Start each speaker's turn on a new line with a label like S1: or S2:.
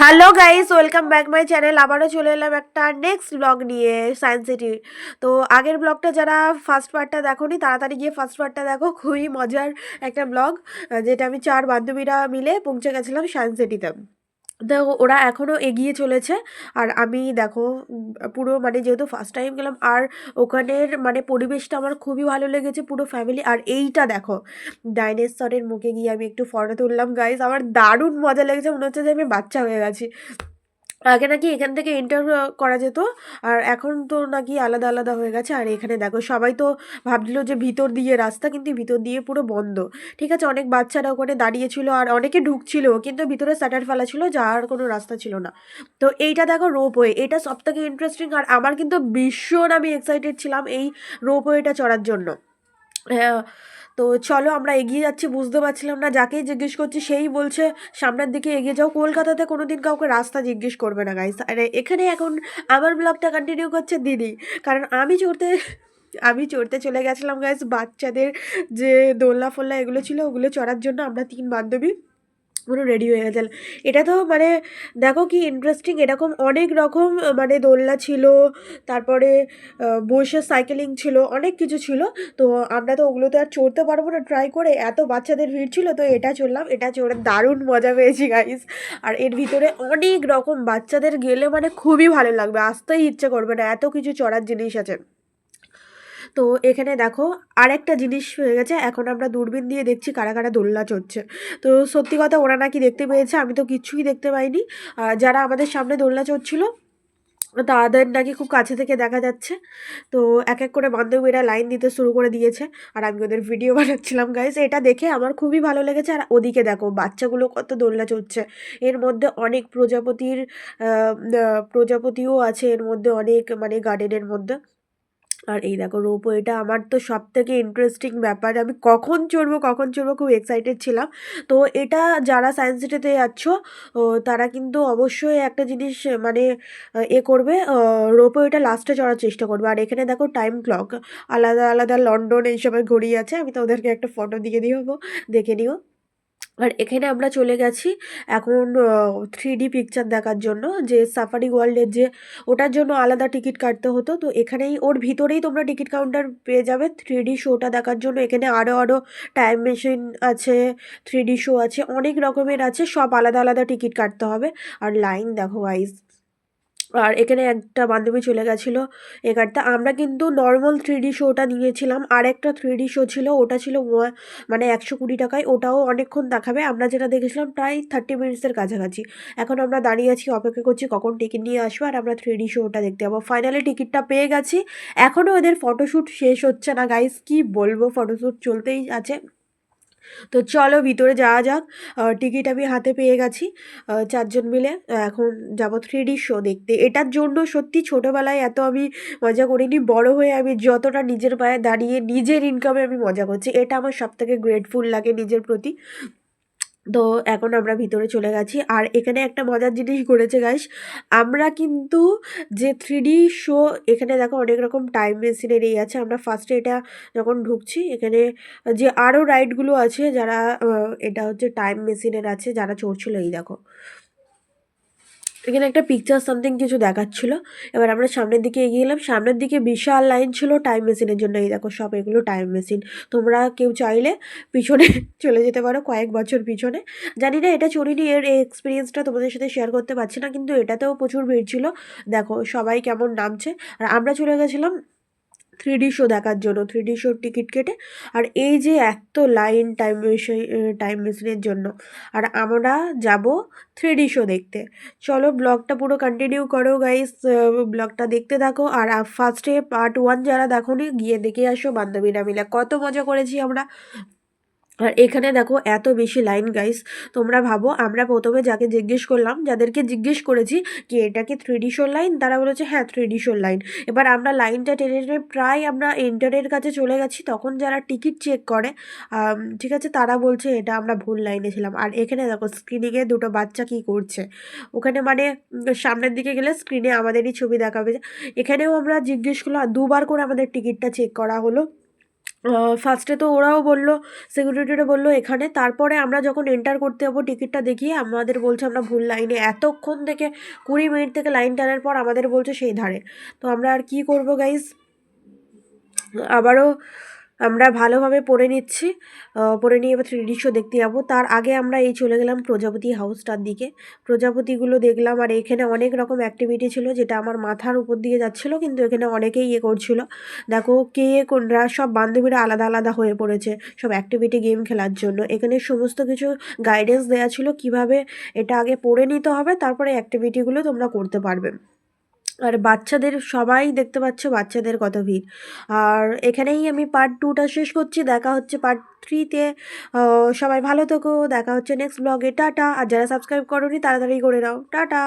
S1: Hello guys welcome back my channel আবারও চলে এলাম একটা নেক্সট ব্লগ নিয়ে সায়েন্স সিটির তো আগের ব্লগটা যারা ফার্স্ট পার্টটা দেখোনি, তাড়াতাড়ি গিয়ে ফার্স্ট পার্টটা দেখো, খুবই মজার একটা ব্লগ যেটা আমি চার বান্ধবীরা মিলে পৌঁছে গেছিলাম সায়েন্স সিটিতে তো ওরা এখনও এগিয়ে চলেছে। আর আমি দেখো পুরো মানে যেহেতু ফার্স্ট টাইম গেলাম, আর ওখানের মানে পরিবেশটা আমার খুবই ভালো লেগেছে পুরো ফ্যামিলি আর এইটা দেখো ডাইনেসরের মুখে গিয়ে আমি একটু ফটো তুললাম গাইজ আমার দারুণ মজা লেগেছে, মনে হচ্ছে যে আমি বাচ্চা হয়ে গেছি। আগে নাকি এখান থেকে এন্টার করা যেত, আর এখন তো নাকি আলাদা আলাদা হয়ে গেছে। আর এখানে দেখো, সবাই তো ভাবছিল যে ভিতর দিয়ে রাস্তা, কিন্তু ভিতর দিয়ে পুরো বন্ধ। ঠিক আছে, অনেক বাচ্চারা ওখানে দাঁড়িয়েছিল আর অনেকে ঢুকছিল, কিন্তু ভিতরে স্যাটার ফেলা ছিল, যাওয়ার কোনো রাস্তা ছিল না। তো এইটা দেখো রোপওয়ে এটা সব থেকে ইন্টারেস্টিং আর আমার কিন্তু ভীষণ আমি এক্সাইটেড ছিলাম এই রোপওয়েটা চড়ার জন্য। হ্যাঁ তো চলো আমরা এগিয়ে যাচ্ছি, বুঝতে পারছিলাম না। যাকেই জিজ্ঞেস করছি, সেই বলছে, সামনের দিকে এগিয়ে যাও, কলকাতাতে কোনো দিন কাউকে রাস্তা জিজ্ঞেস করবে না গাইস আর, এখানে এখন আমার ব্লগটা কন্টিনিউ করছে দিদি। কারণ আমি চড়তে আমি চড়তে চলে গেছিলাম গাইস বাচ্চাদের যে দোলনা ফোল্লা এগুলো ছিল, ওগুলো চড়ার জন্য আমরা তিন বান্ধবী পুরো রেডি হয়ে গেছে। এটা তো মানে দেখো কি ইন্টারেস্টিং এরকম অনেক রকম মানে দোলনা ছিল, তারপরে বসে সাইকেলিং ছিল, অনেক কিছু ছিল। তো আমরা তো ওগুলোতে আর চড়তে পারব না। ট্রাই করে এত বাচ্চাদের ভিড় ছিল, তো এটা চড়লাম। এটা চড়ে দারুণ মজা পেয়েছি গাইস আর এর ভিতরে অনেক রকম বাচ্চাদের গেলে মানে খুবই ভালো লাগবে। আসতেই ইচ্ছে করবে না, এত কিছু চড়ার জিনিস আছে। তো এখানে দেখো আরেকটা জিনিস হয়ে গেছে। এখন আমরা দূরবীন দিয়ে দেখছি কারা কারা দোলনা চড়ছে। তো সত্যি কথা ওরা নাকি দেখতে পেয়েছে, আমি তো কিচ্ছুই দেখতে পাইনি। যারা আমাদের সামনে দোলনা চড়ছিল, তাদের নাকি খুব কাছে থেকে দেখা যাচ্ছে। তো এক এক করে বান্ধবীরা লাইন দিতে শুরু করে দিয়েছে। আর আমি ওদের ভিডিও বানাচ্ছিলাম গাইস এটা দেখে আমার খুবই ভালো লেগেছে। আর ওদিকে দেখো, বাচ্চাগুলো কত দোলনা চড়ছে। এর মধ্যে অনেক প্রজাপতির প্রজাপতিও আছে এর মধ্যে অনেক মানে গার্ডেনের মধ্যে। আর এই দেখো রোপও এটা আমার তো সব থেকে ইন্টারেস্টিং ব্যাপার। আমি কখন চড়বো কখন চড়বো, খুব এক্সাইটেড ছিলাম। তো এটা যারা সায়েন্স সিটিতে যাচ্ছ তারা কিন্তু অবশ্যই একটা জিনিস মানে এ করবে রোপও এটা লাস্টে চড়ার চেষ্টা করবে। আর এখানে দেখো টাইম ক্লক আলাদা আলাদা লন্ডন এইসবের ঘড়ি আছে। আমি তো ওদেরকে একটা ফটো দিয়ে হব দেখে নিও। আর এখানে আমরা চলে গেছি এখন থ্রি ডি পিকচার দেখার জন্য। যে সাফারি ওয়ার্ল্ডের যে, ওটার জন্য আলাদা টিকিট কাটতে হতো। তো এখানেই, ওর ভিতরেই তোমরা টিকিট কাউন্টার পেয়ে যাবে থ্রি ডি শোটা দেখার জন্য। এখানে আরও আরও টাইম মেশিন আছে থ্রি ডি শো আছে, অনেক রকমের আছে। সব আলাদা আলাদা টিকিট কাটতে হবে। আর লাইন দেখো গাইজ আর এখানে একটা বান্ধবী চলে গেছিল এ কাটতে আমরা কিন্তু নর্মাল থ্রি ডি শোটা নিয়েছিলাম। আর একটা থ্রি ডি শো ছিল, ওটা ছিল মানে একশো কুড়ি টাকায়। ওটাও অনেকক্ষণ দেখাবে। আমরা যেটা দেখেছিলাম প্রায় থার্টি মিনিটসের কাছাকাছি। এখন আমরা দাঁড়িয়ে আছি, অপেক্ষা করছি কখন টিকিট নিয়ে আসব আর আমরা থ্রি ডি শোটা দেখতে যাব। ফাইনালি টিকিটটা পেয়ে গেছি। এখনও এদের ফটোশ্যুট শেষ হচ্ছে না গাইস কি বলব ফটোশ্যুট চলতেই আছে। তো চলো ভিতরে যাওয়া যাক। টিকিট আমি হাতে পেয়ে গেছি। চারজন মিলে এখন যাব থ্রি ডি শো দেখতে। এটার জন্য সত্যি ছোটোবেলায় এত আমি মজা করিনি। বড় হয়ে আমি যতটা নিজের পায়ে দাঁড়িয়ে নিজের ইনকামে আমি মজা করছি, এটা আমার সবথেকে গ্রেটফুল লাগে নিজের প্রতি। তো এখন আমরা ভিতরে চলে গেছি। আর এখানে একটা মজার জিনিস ঘটেছে গাইস আমরা কিন্তু যে থ্রি শো এখানে দেখো অনেক রকম টাইম মেশিনের এই আছে। আমরা ফার্স্টে এটা যখন ঢুকছি, এখানে যে আরও রাইডগুলো আছে, যারা এটা হচ্ছে টাইম মেশিনের আছে, যারা চড়ছিল, এই দেখো। এখানে একটা পিকচার সামথিং কিছু দেখাচ্ছিল। এবার আমরা সামনের দিকে এগিয়ে গেলাম সামনের দিকে বিশাল লাইন ছিল টাইম মেশিনের জন্য। এই দেখো, সব এগুলো টাইম মেশিন তোমরা কেউ চাইলে পিছনে চলে যেতে পারো কয়েক বছর পিছনে। জানি না, এটা চড়িনি এর এক্সপিরিয়েন্সটা তোমাদের সাথে শেয়ার করতে পারছি না, কিন্তু এটাতেও প্রচুর ভিড় ছিল। দেখো, সবাই কেমন নামছে। আর আমরা চলে গেছিলাম থ্রি ডি শো দেখার জন্য থ্রি ডি শোর টিকিট কেটে, আর এই যে এত লাইন টাইম টাইম মেশিনের জন্য, আর আমরা যাব থ্রি ডি শো দেখতে। চলো ব্লগটা পুরো কন্টিনিউ করো গাইস ব্লগটা দেখতে থাকো, আর ফার্স্টে পার্ট ওয়ান যারা দেখো গিয়ে দেখে আসো বান্ধবীরা মিলে। কত মজা করেছি আমরা। আর এখানে দেখো এত বেশি লাইন গাইস তোমরা ভাবো, আমরা প্রথমে যাকে জিজ্ঞেস করলাম, যাদেরকে জিজ্ঞেস করেছি কি এটা কি থ্রি শোর লাইন তারা বলেছে হ্যাঁ থ্রি শোর লাইন এবার আমরা লাইনটা টেনে টেনে প্রায় আমরা এন্টারের কাছে চলে গেছি, তখন যারা টিকিট চেক করে ঠিক আছে, তারা বলছে এটা আমরা ভুল লাইনে ছিলাম। আর এখানে দেখো স্ক্রিনিংয়ে দুটো বাচ্চা কি করছে? ওখানে মানে সামনের দিকে গেলে স্ক্রিনে আমাদেরই ছবি দেখাবে। এখানেও আমরা জিজ্ঞেস করলাম দুবার করে আমাদের টিকিটটা চেক করা হলো। ফার্স্টে তো ওরাও বলল সিকিউরিটিটা বলল এখানে। তারপরে আমরা যখন এন্টার করতে যাব টিকিটটা দেখিয়ে আমাদের বলছে আমরা ভুল লাইনে এতক্ষণ থেকে কুড়ি মিনিট থেকে লাইন টানার পর আমাদের বলছে সেই ধারে। তো আমরা আর কি করব গাইজ আবারও আমরা ভালোভাবে পড়ে নিচ্ছি। পড়ে নিয়ে এবার থ্রি শো দেখতে যাব। তার আগে আমরা এই চলে গেলাম প্রজাপতি হাউসটার দিকে। প্রজাপতিগুলো দেখলাম আর এখানে অনেক রকম অ্যাক্টিভিটি ছিল যেটা আমার মাথার উপর দিয়ে যাচ্ছিল, কিন্তু এখানে অনেকেই ইয়ে করছিল। দেখো কে কোনরা সব বান্ধবীরা আলাদা আলাদা হয়ে পড়েছে, সব অ্যাক্টিভিটি গেম খেলার জন্য। এখানে সমস্ত কিছু গাইডেন্স দেওয়া ছিল কীভাবে এটা আগে পড়ে নিতে হবে, তারপরে অ্যাক্টিভিটিগুলো তোমরা করতে পারবে। আর বাচ্চাদের, সবাই দেখতে পাচ্ছ বাচ্চাদের কত ভিড়। আর এখানেই আমি পার্ট টুটা শেষ করছি, দেখা হচ্ছে পার্ট থ্রিতে সবাই ভালো থেকো, দেখা হচ্ছে নেক্সট ব্লগে টাটা, আর যারা সাবস্ক্রাইব করোনি, তাড়াতাড়ি করে নাও। টাটা!